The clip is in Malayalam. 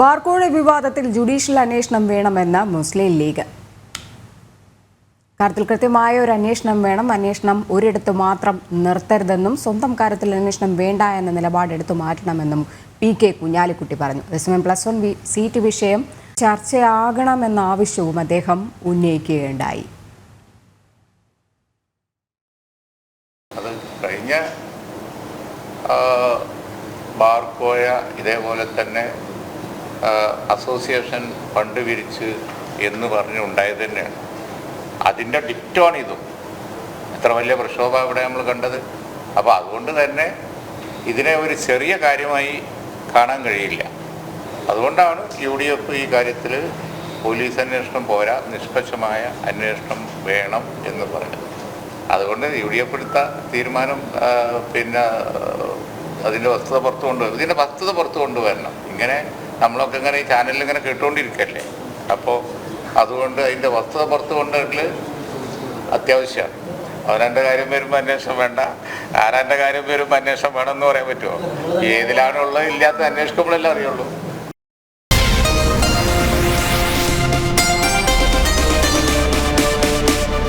ബാർക്കോഴ വിവാദത്തിൽ ജുഡീഷ്യൽ അന്വേഷണം വേണമെന്ന് മുസ്ലിം ലീഗ്. കാര്യത്തിൽ കൃത്യമായ ഒരു അന്വേഷണം വേണം. അന്വേഷണം ഒരിടത്ത് മാത്രം നിർത്തരുതെന്നും സ്വന്തം കാര്യത്തിൽ അന്വേഷണം വേണ്ട എന്ന നിലപാടെടുത്തു മാറ്റണമെന്നും പി കെ കുഞ്ഞാലിക്കുട്ടി പറഞ്ഞു. അതേസമയം പ്ലസ് വൺ സീറ്റ് വിഷയം ചർച്ചയാകണമെന്ന ആവശ്യവും അദ്ദേഹം ഉന്നയിക്കുകയുണ്ടായി. അത് ബാർക്കോയ ഇതേപോലെ തന്നെ അസോസിയേഷൻ ഫണ്ട് വിരിച്ച് എന്ന് പറഞ്ഞുണ്ടായത് തന്നെയാണ്. അതിന്റെ ഡിറ്റാണ് ഇതും. എത്ര വലിയ പ്രക്ഷോഭം ഇവിടെ നമ്മൾ കണ്ടത്. അപ്പോൾ അതുകൊണ്ട് തന്നെ ഇതിനെ ഒരു ചെറിയ കാര്യമായി കാണാൻ കഴിയില്ല. അതുകൊണ്ടാണ് യു ഡി എഫ് ഈ കാര്യത്തിൽ പോലീസ് അന്വേഷണം പോരാ നിഷ്പക്ഷമായ അന്വേഷണം വേണം എന്ന് പറയുന്നത്. അതുകൊണ്ട് യു ഡി എഫ് എടുത്ത തീരുമാനം പിന്നെ അതിന്റെ വസ്തുത പുറത്തു കൊണ്ടുവരും ഇതിന്റെ വസ്തുത പുറത്തു കൊണ്ടുവരണം. ഇങ്ങനെ നമ്മളൊക്കെ ഇങ്ങനെ ഈ ചാനലിൽ ഇങ്ങനെ കേട്ടുകൊണ്ടിരിക്കല്ലേ അപ്പോൾ അതുകൊണ്ട് അതിന്റെ വസ്തുത പുറത്ത് കൊണ്ടുവരൽ അത്യാവശ്യമാണ് അവനെന്റെ കാര്യം വരുമ്പോൾ അന്വേഷണം വേണ്ട. ആരാന്റെ കാര്യം വരുമ്പോൾ അന്വേഷണം വേണമെന്ന് പറയാൻ പറ്റുമോ? ഏതിലാണുള്ളത് ഇല്ലാത്ത അന്വേഷിക്കുമ്പോഴല്ലേ അറിയുള്ളൂ.